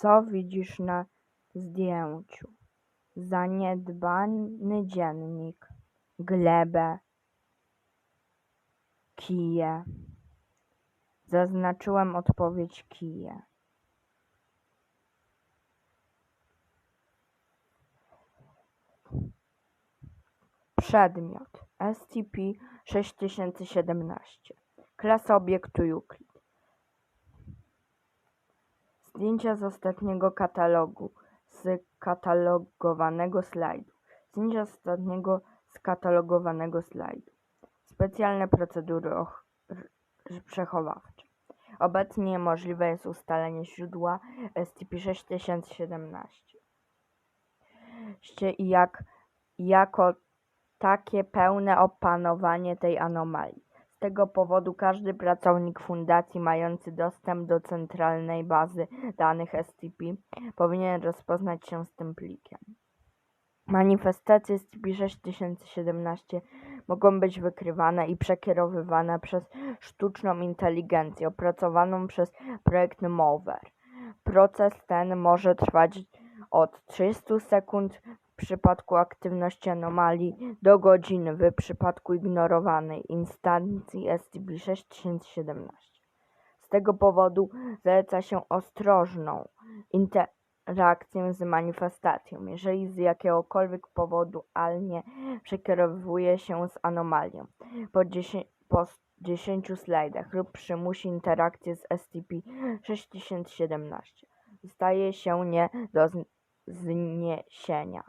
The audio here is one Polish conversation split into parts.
Co widzisz na zdjęciu? Zaniedbany dziennik, glebę, kije. Zaznaczyłem odpowiedź kije. Przedmiot SCP-6017 Klasa obiektu Euclid Zdjęcia z ostatniego katalogu skatalogowanego slajdu. Zdjęcia z ostatniego skatalogowanego slajdu. Specjalne procedury przechowawcze. Obecnie możliwe jest ustalenie źródła SCP-6017 Ście- i jak, jako takie pełne opanowanie tej anomalii. Tego powodu każdy pracownik fundacji mający dostęp do centralnej bazy danych SCP powinien rozpoznać się z tym plikiem. Manifestacje SCP-6017 mogą być wykrywane i przekierowywane przez sztuczną inteligencję opracowaną przez projekt MOVER. Proces ten może trwać od 30 sekund przypadku aktywności anomalii do godziny w przypadku ignorowanej instancji SCP-6017. Z tego powodu zaleca się ostrożną interakcję z manifestacją. Jeżeli z jakiegokolwiek powodu AL nie przekierowuje się z anomalią po 10, po 10 slajdach lub przymusi interakcję z SCP-6017, staje się nie do zniesienia.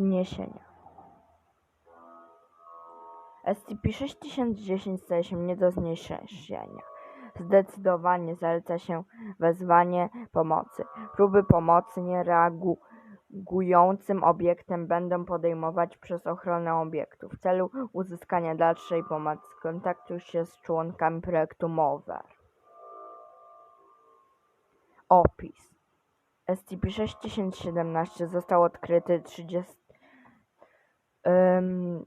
Zniesienia. SCP-6010 staje się nie do zniesienia. Zdecydowanie zaleca się wezwanie pomocy. Próby pomocy niereagującym obiektem będą podejmować przez ochronę obiektu. W celu uzyskania dalszej pomocy skontaktuj się z członkami projektu MOVER. Opis SCP-6017 został odkryty 30 mm,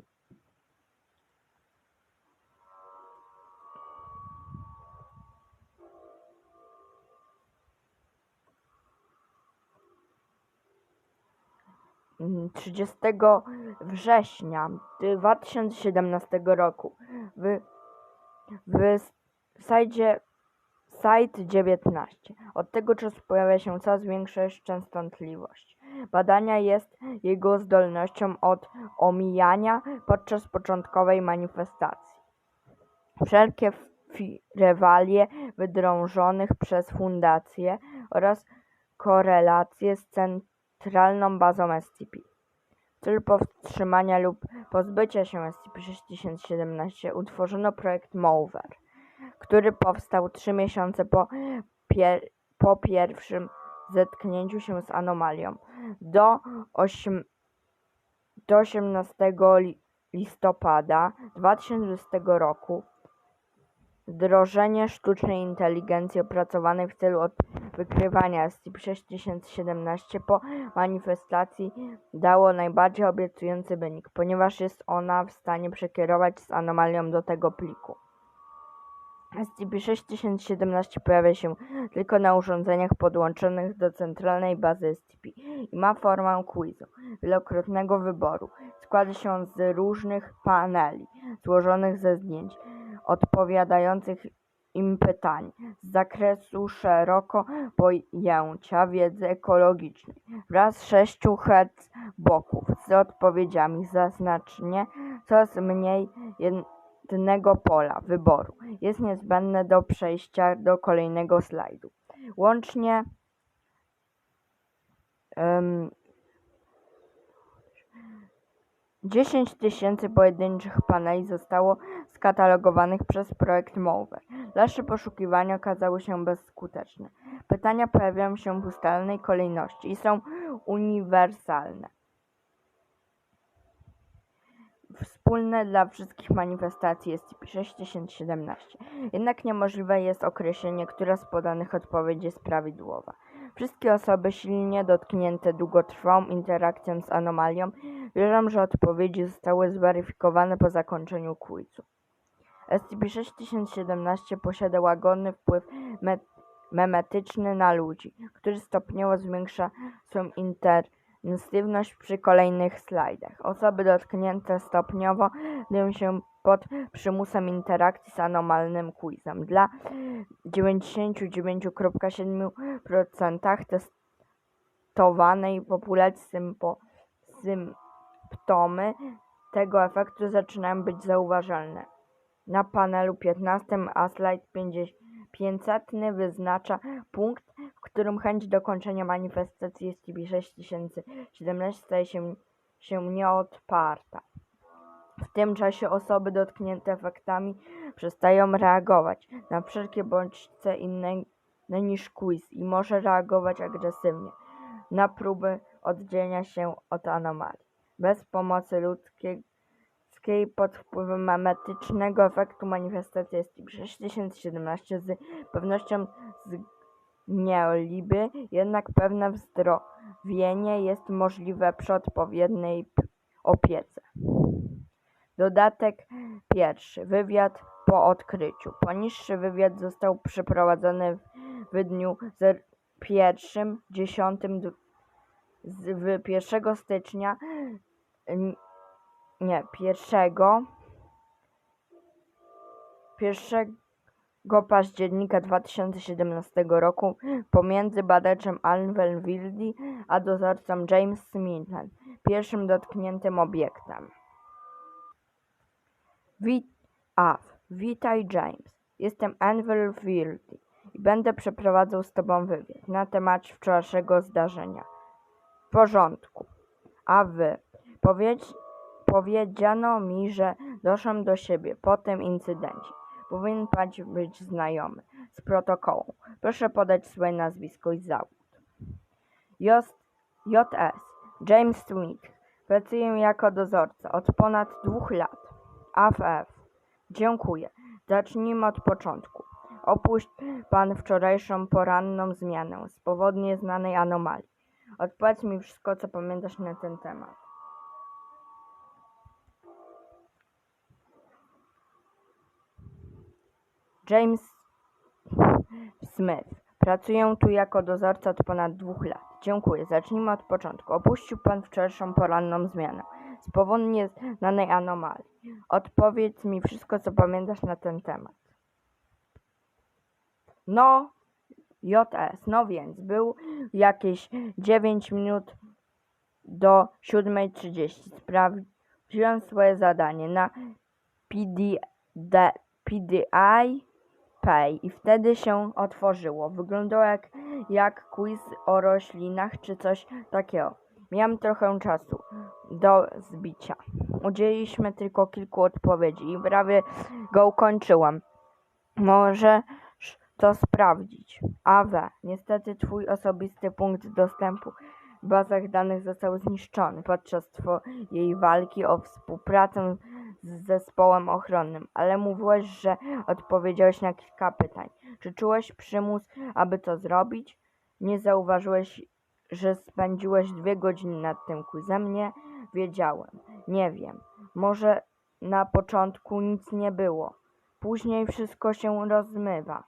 30 września 2017 roku w, w sajcie Site 19. Od tego czasu pojawia się coraz większa częstotliwość. Badania jest jego zdolnością od omijania podczas początkowej manifestacji. Wszelkie rewalie wydrążonych przez fundację oraz korelacje z centralną bazą SCP. W celu powstrzymania lub pozbycia się SCP-6017 utworzono projekt MOVER który powstał trzy miesiące po, pier po pierwszym zetknięciu się z anomalią. Do, ośm do 18 li listopada 2020 roku wdrożenie sztucznej inteligencji opracowanej w celu wykrywania SCP-6017 po manifestacji dało najbardziej obiecujący wynik, ponieważ jest ona w stanie przekierować z anomalią do tego pliku. SCP-6017 pojawia się tylko na urządzeniach podłączonych do centralnej bazy SCP i ma formę quizu, wielokrotnego wyboru. Składa się z różnych paneli złożonych ze zdjęć odpowiadających im pytań z zakresu szeroko pojęcia wiedzy ekologicznej wraz z sześciu hertz boków z odpowiedziami zaznacznie coraz mniej jednego pola wyboru jest niezbędne do przejścia do kolejnego slajdu. Łącznie um, 10 tysięcy pojedynczych paneli zostało skatalogowanych przez projekt MOVER. Dalsze poszukiwania okazały się bezskuteczne. Pytania pojawiają się w ustalonej kolejności i są uniwersalne. Wspólne dla wszystkich manifestacji jest SCP-6017, jednak niemożliwe jest określenie, która z podanych odpowiedzi jest prawidłowa. Wszystkie osoby silnie dotknięte długotrwałą interakcją z anomalią wierzą, że odpowiedzi zostały zweryfikowane po zakończeniu quizu. SCP-6017 posiada łagodny wpływ me memetyczny na ludzi, który stopniowo zwiększa swoją intensywność przy kolejnych slajdach. Osoby dotknięte stopniowo znajdują się pod przymusem interakcji z anomalnym quizem. Dla 99,7% testowanej populacji sympo, symptomy tego efektu zaczynają być zauważalne. Na panelu 15, a slajd 50 500 wyznacza punkt, w którym chęć dokończenia manifestacji SCP-6017 staje się, się nieodparta. W tym czasie osoby dotknięte efektami przestają reagować na wszelkie bodźce inne niż quiz i może reagować agresywnie na próby oddzielenia się od anomalii. Bez pomocy ludzkiej pod wpływem memetycznego efektu manifestacja SCP-6017 z pewnością zgnieliby, jednak pewne wzdrowienie jest możliwe przy odpowiedniej opiece. Dodatek pierwszy. Wywiad po odkryciu. Poniższy wywiad został przeprowadzony w, dniu zer- pierwszym, 10 d- z, w 1 stycznia nie, pierwszego 1 października 2017 roku pomiędzy badaczem Alvin Wildy a dozorcą James Smithem, pierwszym dotkniętym obiektem. Wit Af, witaj James. Jestem Anvil Wildy i będę przeprowadzał z tobą wywiad na temat wczorajszego zdarzenia. W porządku. A wy, powiedz, powiedziano mi, że doszłam do siebie po tym incydencie. Powinien pan być znajomy z protokołu. Proszę podać swoje nazwisko i zawód. JS James Smith. Pracuję jako dozorca od ponad dwóch lat. AFF. Dziękuję. Zacznijmy od początku. Opuść pan wczorajszą poranną zmianę z powodu nieznanej anomalii. Odpowiedz mi wszystko, co pamiętasz na ten temat. James Smith. Pracuję tu jako dozorca od ponad dwóch lat. Dziękuję. Zacznijmy od początku. Opuścił pan wczorajszą poranną zmianę z powodu nieznanej anomalii. Odpowiedz mi wszystko, co pamiętasz na ten temat. No, JS, no więc, był jakieś 9 minut do 7.30. Sprawdziłem swoje zadanie na PDI Pay i wtedy się otworzyło. Wyglądało jak, jak quiz o roślinach czy coś takiego. Miałem trochę czasu do zbicia. Udzieliliśmy tylko kilku odpowiedzi i prawie go ukończyłem. Możesz to sprawdzić. AW. Niestety twój osobisty punkt dostępu w bazach danych został zniszczony podczas twojej walki o współpracę z zespołem ochronnym, ale mówiłeś, że odpowiedziałeś na kilka pytań. Czy czułeś przymus, aby to zrobić? Nie zauważyłeś, że spędziłeś dwie godziny nad tym quizem? Nie wiedziałem. Nie wiem. Może na początku nic nie było. Później wszystko się rozmywa.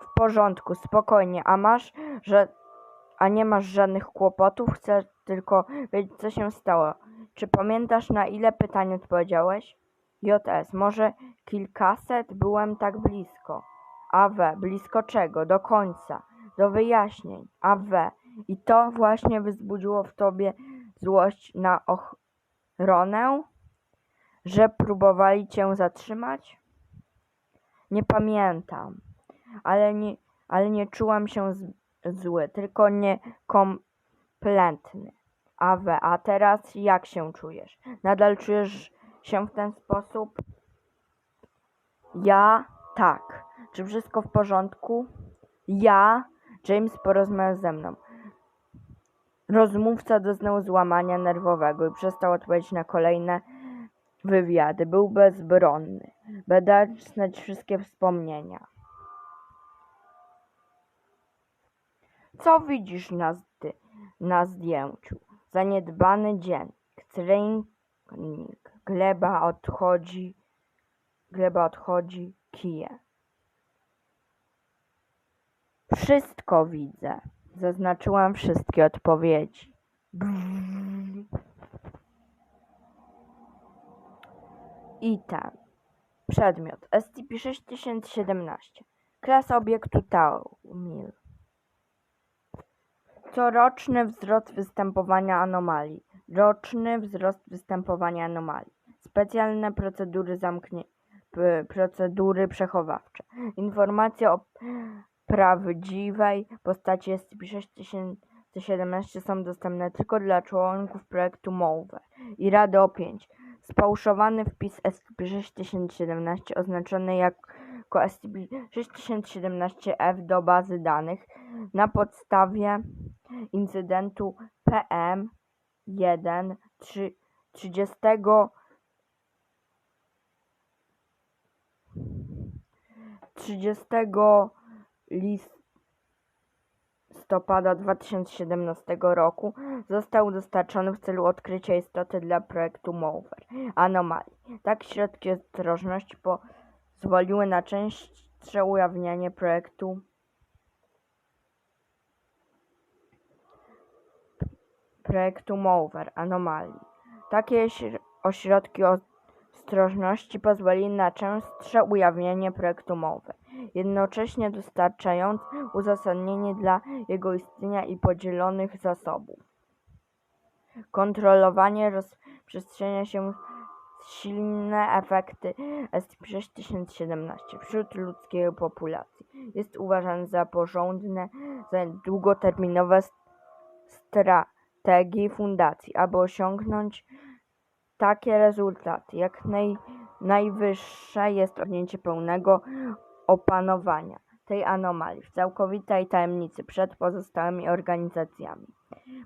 W porządku, spokojnie. A masz, że... A nie masz żadnych kłopotów? Chcę tylko wiedzieć, co się stało. Czy pamiętasz, na ile pytań odpowiedziałeś? JS, może kilkaset? Byłem tak blisko. AW, blisko czego? Do końca. Do wyjaśnień. AW. I to właśnie wzbudziło w tobie złość na ochronę? Że próbowali cię zatrzymać? Nie pamiętam. Ale nie, ale nie czułem się z, zły, tylko niekompletny. AW, a teraz jak się czujesz? Nadal czujesz się w ten sposób? Ja tak. Czy wszystko w porządku? Ja, James porozmawiał ze mną. Rozmówca doznał złamania nerwowego i przestał odpowiedzieć na kolejne wywiady. Był bezbronny. Badacz znać wszystkie wspomnienia. Co widzisz na, na zdjęciu? Zaniedbany dziennik, treningnik, Gleba odchodzi, gleba odchodzi, kije. Wszystko widzę. Zaznaczyłam wszystkie odpowiedzi. Item. Przedmiot. SCP-6017. Klasa obiektu Taumil. Coroczny wzrost występowania anomalii. Roczny wzrost występowania anomalii. Specjalne procedury zamknie... p- procedury przechowawcze. Informacje o prawdziwej postaci SCP-6017 są dostępne tylko dla członków projektu MOVE i Rady O5. Sfałszowany wpis SCP-6017 oznaczony jako SCP-6017-F do bazy danych na podstawie incydentu PM 1 3, 30 30 listopada 2017 roku został dostarczony w celu odkrycia istoty dla projektu MOVER anomalii. Tak środki ostrożności pozwoliły na częstsze ujawnianie projektu projektu MOVER anomalii. Takie śr- ośrodki ostrożności pozwoliły na częstsze ujawnianie projektu MOVER, jednocześnie dostarczając uzasadnienie dla jego istnienia i podzielonych zasobów. Kontrolowanie rozprzestrzenia się silne efekty SCP-6017 wśród ludzkiej populacji jest uważane za porządne, za długoterminowe s- strategii fundacji, aby osiągnąć takie rezultaty. Jak naj, najwyższe jest osiągnięcie pełnego opanowania tej anomalii w całkowitej tajemnicy przed pozostałymi organizacjami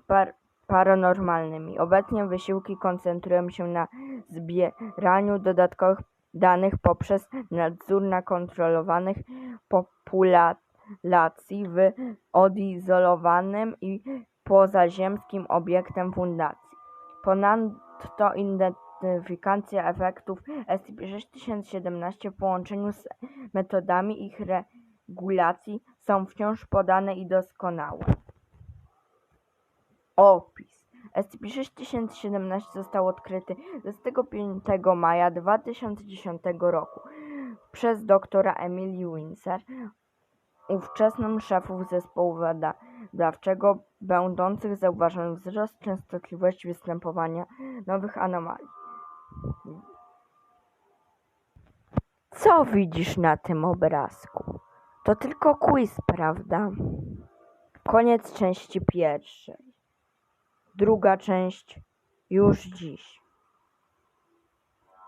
par, paranormalnymi. Obecnie wysiłki koncentrują się na zbieraniu dodatkowych danych poprzez nadzór na kontrolowanych populacji w odizolowanym i pozaziemskim obiektem fundacji. Ponadto identyfikacja efektów SCP-6017 w połączeniu z metodami ich regulacji są wciąż podane i doskonałe. Opis. SCP-6017 został odkryty 25 maja 2010 roku przez doktora Emily Windsor, ówczesną szefów zespołu badawczego, będących zauważonym wzrost częstotliwości występowania nowych anomalii. Co widzisz na tym obrazku? To tylko quiz, prawda? Koniec części pierwszej. Druga część już dziś.